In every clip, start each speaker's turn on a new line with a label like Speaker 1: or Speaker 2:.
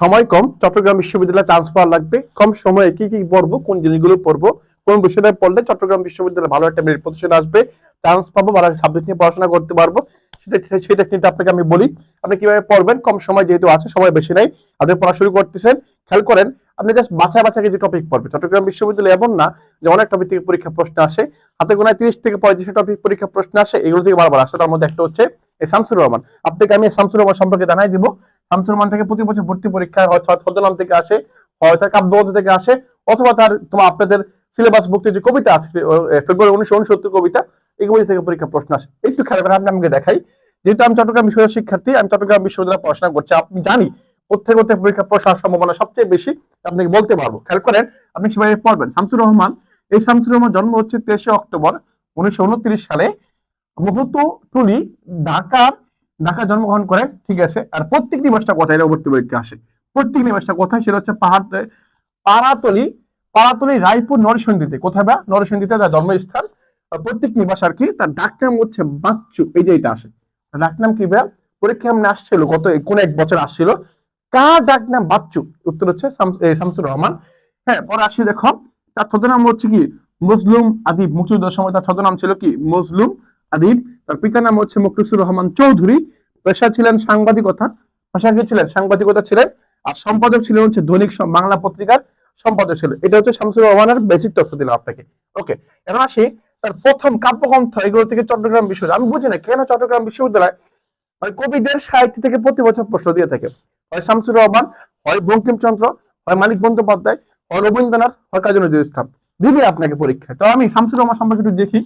Speaker 1: সময় কম, চট্টগ্রাম বিশ্ববিদ্যালয়ে চান্স পাওয়া লাগবে। কম সময়ে কি কি পড়ব, কোন জিনিসগুলো পড়ব, কোন বিষয়টা পড়লে চট্টগ্রাম বিশ্ববিদ্যালয়ে ভালো একটা মেরিট প্রতিষ্ঠান আসবে চান্স পাবো ভালো সাবজেক্ট নিয়ে পড়াশোনা করতে পারব, সেটা সেটা কিন্তু আপনাকে আমি বলি। আপনি কীভাবে পড়বেন? কম সময় যেহেতু আছে, সময় বেশি নাই, আপনি পড়া শুরু করতেছেন, খেয়াল করেন, আপনি জাস্ট বাছাই বাছাই কিছু টপিক পড়বেন। চট্টগ্রাম বিশ্ববিদ্যালয়ে এমন না যে অনেক টপিক থেকে পরীক্ষা প্রশ্ন আসে, হাতে গোনায় তিরিশ থেকে পঁয়ত্রিশ টপিক পরীক্ষা প্রশ্ন আসে, এগুলো থেকে বারবার আসে। তার মধ্যে একটা হচ্ছে এই শামসুর রহমান। আপনাকে আমি শামসুর রহমান সম্পর্কে জানাই দিব। শামসুর থেকে প্রতি বছর ভর্তি পরীক্ষা হয় ছদ্মনাম থেকে আসে, হয় তার কাব্যবন্ধ থেকে আসে, অথবা তার তোমার আপনাদের সিলেবাস বুকতে যে কবিতা আছে ফেব্রুয়ারি উনিশশো উনসত্তর কবিতা, এই কবিতা থেকে পরীক্ষা প্রশ্ন আসে। একটু খেয়াল করে আপনি আমাকে দেখাই, যেহেতু আমি চট্টগ্রাম বিশ্ববিদ্যালয়ের শিক্ষার্থী, আমি চট্টগ্রাম বিশ্ববিদ্যালয়ে পড়াশোনা করছি, আপনি জানি কোথায় কোথায় পরীক্ষা প্রশ্ন আসার সম্ভাবনা সবচেয়ে বেশি, আপনাকে বলতে পারব। খেয়াল করেন, আপনি সেভাবে পড়বেন। শামসুর রহমান, এই শামসুর রহমান জন্ম হচ্ছে তেইশে অক্টোবর উনিশশো উনত্রিশ সালে মুহূর্ত টুলি ঢাকার ঢাকা জন্মগ্রহণ করে, ঠিক আছে? আর প্রত্যেক নিবাসটা কোথায়? এটা ভর্তি পরীক্ষা আসে। প্রত্যেক নিবাসটা কোথায়? সেটা হচ্ছে পাহাড় পাড়াতলি পাড়াতলি রায়পুর নরসিংদীতে। কোথায় বা? নরসিংদীতে তার জন্মস্থান। প্রত্যেক নিবাস আর কি, তার ডাকনাম হচ্ছে বাচ্চু। এই যে এটা আসে। তার ডাকনাম কি ভাইয়া? পরীক্ষা এমনি আসছিল, গত কোন এক বছর আসছিল। কার ডাকনাম বাচ্চু? উত্তর হচ্ছে শামস- শামসুর রহমান। হ্যাঁ পরে আসি দেখো। তার ছদ্মনাম হচ্ছে কি? মজলুম আদিব। মুক্তিযুদ্ধের সময় তার ছদ্মনাম ছিল কি? মজলুম আদিব, তার পিতার নাম হচ্ছে মুখলিসুর রহমান চৌধুরী। পেশা ছিলেন সাংবাদিকতা পেশা কি ছিলেন? সাংবাদিকতা ছিলেন। আর সম্পাদক ছিলেন হচ্ছে দৈনিক বাংলা পত্রিকার সম্পাদক ছিল এটা হচ্ছে শামসুর রহমানের বেসিক তথ্য দিলাম আপনাকে। ওকে এখন আসি তার প্রথম কাব্যগ্রন্থ, এগুলো থেকে চট্টগ্রাম বিশ্ববিদ্যালয়। আমি বুঝি না কেন চট্টগ্রাম বিশ্ববিদ্যালয়? হয় কবিদের সাহিত্য থেকে প্রতি বছর প্রশ্ন দিয়ে থাকে। হয় শামসুর রহমান, হয় বঙ্কিমচন্দ্র, হয় মানিক বন্দ্যোপাধ্যায়, হয় রবীন্দ্রনাথ, হয় কাজী নজরুল ইসলাম। দিবি আপনাকে পরীক্ষায়। তো আমি শামসুর রহমান সম্পর্কে একটু দেখি।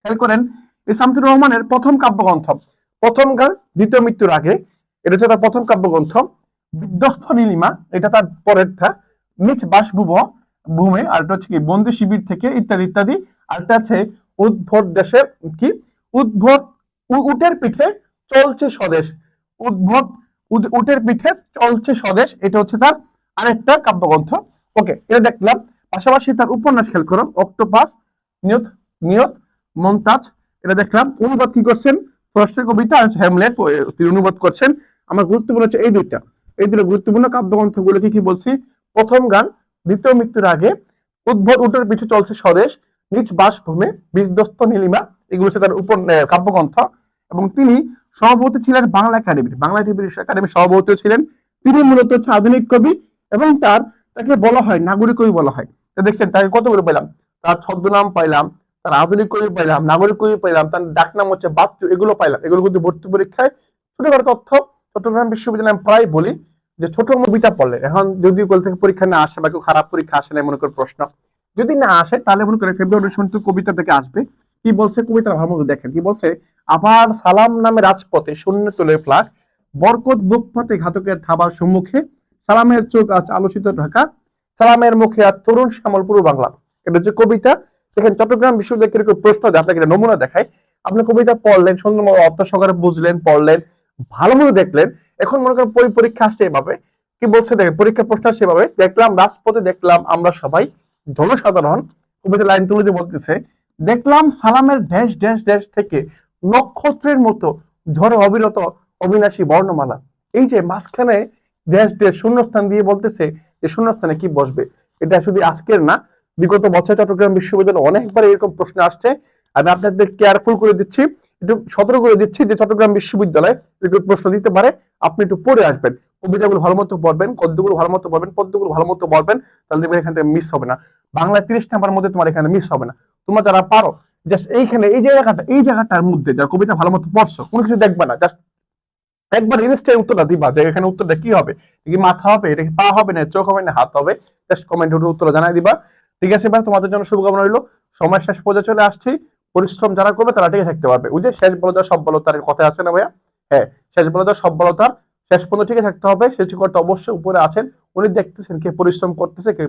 Speaker 1: খেয়াল করেন এই শামসুর রহমানের প্রথম কাব্যগ্রন্থ। প্রথম গান দ্বিতীয় মৃত্যুর আগে। এটা হচ্ছে তার প্রথম কাব্যগ্রন্থ। বিধ্বস্ত নীলিমা, এটা তার পরেরটা নিচ বাসভুব ভূমে, আর এটা হচ্ছে কি, বন্দি শিবির থেকে, ইত্যাদি ইত্যাদি। আর এটা আছে উদ্ভট দেশে, কি? উদ্ভট উটের পিঠে চলছে স্বদেশ। উদ্ভট উটের পিঠে চলছে স্বদেশ, এটা হচ্ছে তার আরেকটা কাব্যগ্রন্থ। ওকে, এটা দেখলাম। পাশাপাশি তার উপন্যাস খেয়াল করো। অক্টোপাস, নিয়ত নিয়ত, মমতাজ এটা দেখলাম, অনুবাদ কি করছেন? ফ্রস্টের কবিতা হ্যামলেট তিনি অনুবাদ করছেন। আমার গুরুত্বপূর্ণ হচ্ছে এই দুইটা। এই দুটো গুরুত্বপূর্ণ কাব্যগ্রন্থগুলো কি কি বলছি? প্রথম গান, দ্বিতীয় মৃত্যুর আগে উদ্ভব উটের পিঠে চলছে স্বদেশ, নিজ বাসভূমে বিধ্বস্ত নীলিমা, এগুলো হচ্ছে তার উপর কাব্যগ্রন্থ। এবং তিনি সভাপতি ছিলেন বাংলা একাডেমির বাংলা একাডেমির সভাপতি ছিলেন। তিনি মূলত হচ্ছে আধুনিক কবি এবং তার, তাকে বলা হয়, নাগরিক কবি বলা হয়। দেখছেন, তাকে কতগুলো পেলাম? তার ছদ্মনাম পাইলাম তার আধুনিক কবি পাইলাম, নাগরিক কবি পাইলাম, তার ডাকনাম হচ্ছে বাচ্চু এগুলো পাইলাম। এগুলো কিন্তু ভর্তি পরীক্ষায় ছোটখাটো তথ্য চট্টগ্রাম বিশ্ববিদ্যালয়ে আমি প্রায় বলি যে ছোট কবিতা পড়লে, এখন যদি কল থেকে পরীক্ষা না আসে বা কেউ খারাপ পরীক্ষা আসে না মনে করে প্রশ্ন, যদি না আসে তাহলে মনে করে ফেব্রুয়ারি শুনতে কবিতা থেকে আসবে। কি বলছে কবিতা ভালো মতো দেখেন, কি বলছে? আবার সালাম নামে রাজপথে শূন্য তোলে ফ্লাগ বরকত বুক পাতে ঘাতকের থাবার সম্মুখে, সালামের চোখ আজ আলোচিত ঢাকা, সালামের মুখে আর তরুণ শ্যামল পূর্ব বাংলা। এটা হচ্ছে কবিতা দেখেন চট্টগ্রাম বিশ্ববিদ্যালয় কীরকম প্রশ্ন দেয় আপনাকে একটা নমুনা দেখায়। আপনি কবিতা পড়লেন সুন্দর মতো অর্থ সহকারে বুঝলেন, পড়লেন, ভালো মতো দেখলেন। এখন মনে করেন পরি- পরীক্ষা আসছে এভাবে। কি বলছে? দেখেন, পরীক্ষা প্রশ্ন আসছে এভাবে। দেখলাম, রাজপথে দেখলাম আমরা সবাই জনসাধারণ কবিতা লাইন তুলে দিয়ে বলতেছে, দেখলাম সালামের ড্যাশ ড্যাশ ড্যাশ থেকে নক্ষত্রের মতো ঝড়ে অবিরত অবিনাশী বর্ণমালা। এই যে মাঝখানে ড্যাশ ড্যাশ শূন্যস্থান দিয়ে বলতেছে, যে শূন্যস্থানে কি বসবে? এটা শুধু আজকের না বিগত বছর চট্টগ্রাম বিশ্ববিদ্যালয়ে অনেকবার এরকম প্রশ্ন আসছে। আমি আপনাদের কেয়ারফুল করে দিচ্ছি, একটু সতর্ক করে দিচ্ছি যে চট্টগ্রাম বিশ্ববিদ্যালয়ে এরকম প্রশ্ন দিতে পারে, আপনি একটু পড়ে আসবেন। কবিতাগুলো ভালো মতো পড়বেন, গদ্যগুলো ভালো মতো পড়বেন, পদ্যগুলো ভালো মতো পড়বেন, তাহলে দেখবেন এখান থেকে মিস হবে না। বাংলা তিরিশ নাম্বার মধ্যে তোমার এখানে মিস হবে না। তোমরা যারা পারো জাস্ট এইখানে, এই জায়গাটা, এই জায়গাটার মধ্যে যারা কবিতা ভালো মতো পড়ছো, কোনো কিছু দেখবে না জাস্ট একবার ইনস্টায় উত্তরটা দিবা, যে এখানে উত্তরটা কি হবে? কি মাথা হবে, এটা কি পা হবে না, চোখ হবে না, হাত হবে জাস্ট কমেন্টে উত্তর জানাই দিবা। ঠিক আছে ভাই? তোমাদের জন্য শুভকামনা রইল। সময় শেষ পর্যায়ে চলে আসছি। পরিশ্রম যারা করবে তারা টিকে থাকতে পারবে। ওই যে শেষ বলতার সব কথা আছে না ভাইয়া? হ্যাঁ শেষ বলতার সব শেষ পর্যন্ত টিকে থাকতে হবে। সেটি করতে অবশ্যই উপরে আছেন। উনি দেখতেছেন কে পরিশ্রম করতেছে, কে